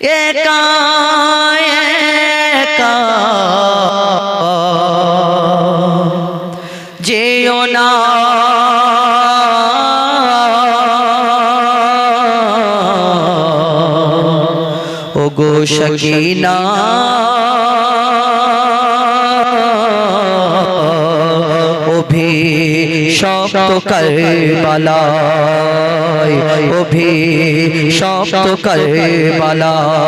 একা একা যেও না। ও গো সকিনা শক্ত করবালায় অভি শক্ত করবালায়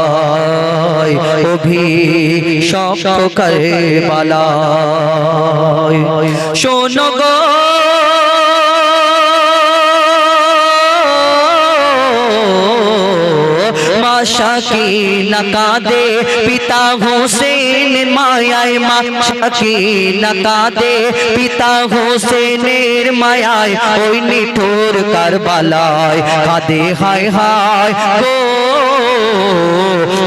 অভি শক্ত করবালায় শোনো মাশাকি নকাদে? পিতা হোসেন মায়ায় মাশাকি নকাদে? পিতা হোসেনের মায়ায় ওই নিঠোর কারবালায় কাদে হায় হায়। গো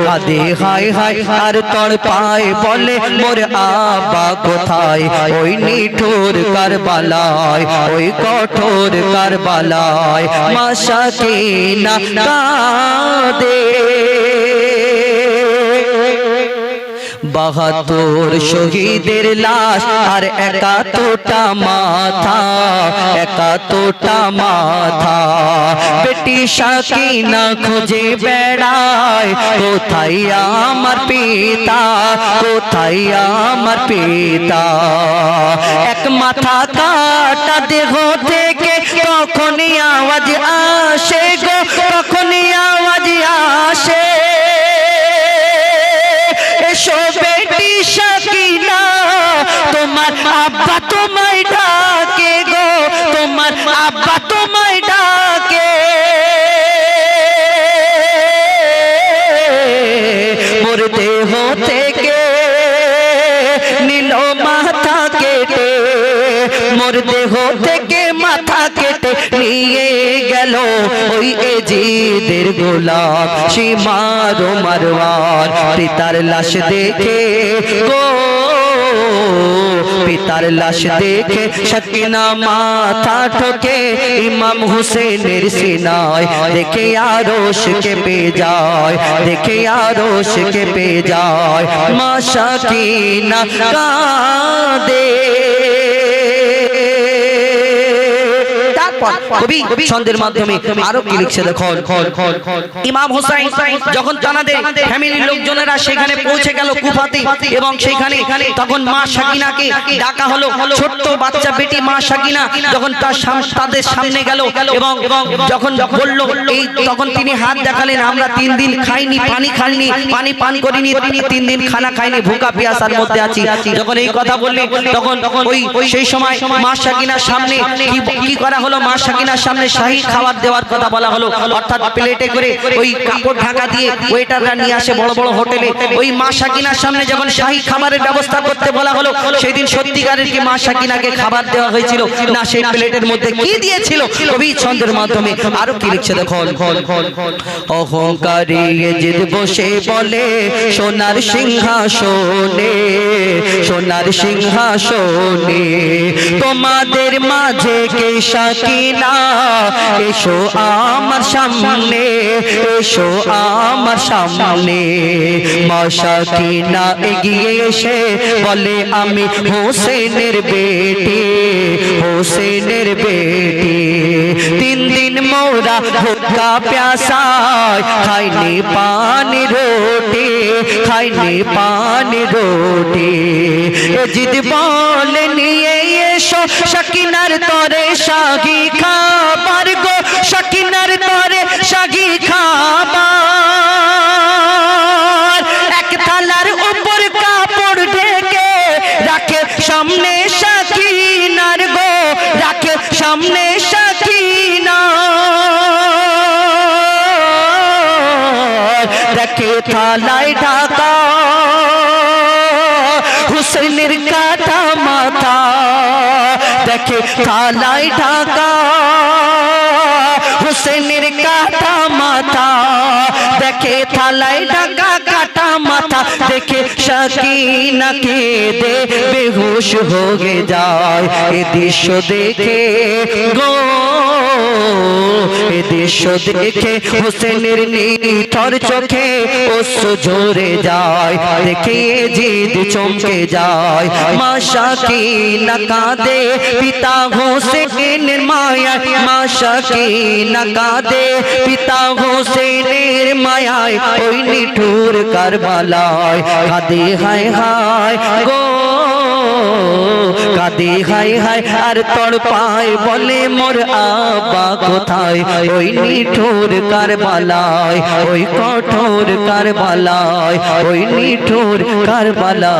কাদে হায় হায়, আর তড় পায় বলে মোর আবা কোথায়? ওই নিঠোর কারবালায়, ওই কঠোর কারবালায় না নকাদে বাহাত্তর শহীদের লাশ, আর একাত্তরটা মাথা একাত্তরটা মাথা। বেটি সাকিনা খুঁজে বেড়ায়। কোথায় আমার পিতা? কোথায় আমার পিতা? এক মাথা কাটা দেহ থেকে তখনই আওয়াজ আসে গো, তখনই আওয়াজ আসে। এসো মোর দেহ থেকে মাথা কেটে নিয়ে গেল ওই এজিদের গোলাপ সীমার মারওয়ার। পিতার লাশ দেখে গো, পিতার লাশ দেখে সকিনা মাথা ঠোকে ইমাম হুসেনের সিনায়। দেখে আরশ কেঁপে যায়, দেখে আরশ কেঁপে যায়। মা সকিনা কাঁদে। ছন্দের মাধ্যমে আরও কি লিখছে দেখো ইমাম হোসাইন যখন জানাদের ফ্যামিলির লোকজনেরা সেখানে পৌঁছে গেল কুফাতে এবং সেখানে তখন মা সাকিনাকে ডাকা হলো। ছোট্ট বাচ্চা বেটি মা সাকিনা যখন তার তাদের সামনে গেল এবং যখন বলল, এই তখন তিনি হাত দেখালেন, আমরা তিন দিন খাইনি, পানি খাইনি, পানি পান করিনি, তিন দিন খানা খাইনি, ভুকা পিয়াসার মধ্যে আছি। যখন এই কথা বললেন তখন ওই, সেই সময় মা সাকিনার সামনে কি করা হলো? মা সাকিনার সামনে শাহী খাবার দেওয়ার কথা বলা হলো। অর্থাৎ প্লেটে করে ওই কাপড় ঢাকা দিয়ে ওয়েটাররা নিয়ে আসে বড় বড় হোটেলে। ওই মা সাকিনার সামনে যখন শাহী খাবারের ব্যবস্থা করতে বলা হলো সেই দিন সত্যিকারের কি মা সাকিনাকে খাবার দেওয়া হয়েছিল? না সেই প্লেটের মধ্যে কি দিয়েছিল? কবি ছন্দের মাধ্যমে। আরও কি লিখছে দেখো অহংকারী জিদ বসে বলে, সোনার সিংহাসনে সোনার সিংহাসনে। তোমাদের মাঝে কে সাকিনা এসো আমার সামনে, এসো আমার সামনে। মা সাকিনা এগিয়ে এসে বলে, আমি হোসেনের বেটি হোসেনের বেটি। তিন দিন মোরা ভুক্কা প্যাসায় খাইনি পানি রোটি, খাইনি পানি রোটি। জিদ বলে, নিয়ে এসো সকিনার তরে শাগি খাবার গো সকিনার তরে শাগি খাবার। এক থালার উপর কাপড় ঢেকে রাখে সামনে সাকিনার গো, রাখে সামনে সাকিনা দেখে থালায় ঢাকা, হুসেনের কাটা দেখে থালায় ঢাকা। হুসেনের কাটা মাথা, দেখে থালায় ঢাকা কাটা মাথা, দেখে শাকিনা দে, বেহুশ হয়ে যায়। এ দৃশ্য দেখে গো দৃশ্য দেখে হোসেনের নিথর চোখে অশ্রু ঝরে যায়। দেখে জিদ চমকে যায়। মাশা কি না কাঁদে পিতা হোসেনের মায়া মাশা কি না কাঁদে পিতা হোসেনের মায়ায়? ওই নিঠুর কারবালায়। কাঁদে হায় হায় গো কাঁদে, হাই হাই, আর তোর পায় বলে মোর আবা কোথায়? ওই নিঠুর কারবালায়, ওই কঠোর কারবালায়, ওই নিঠুর কারবালায়।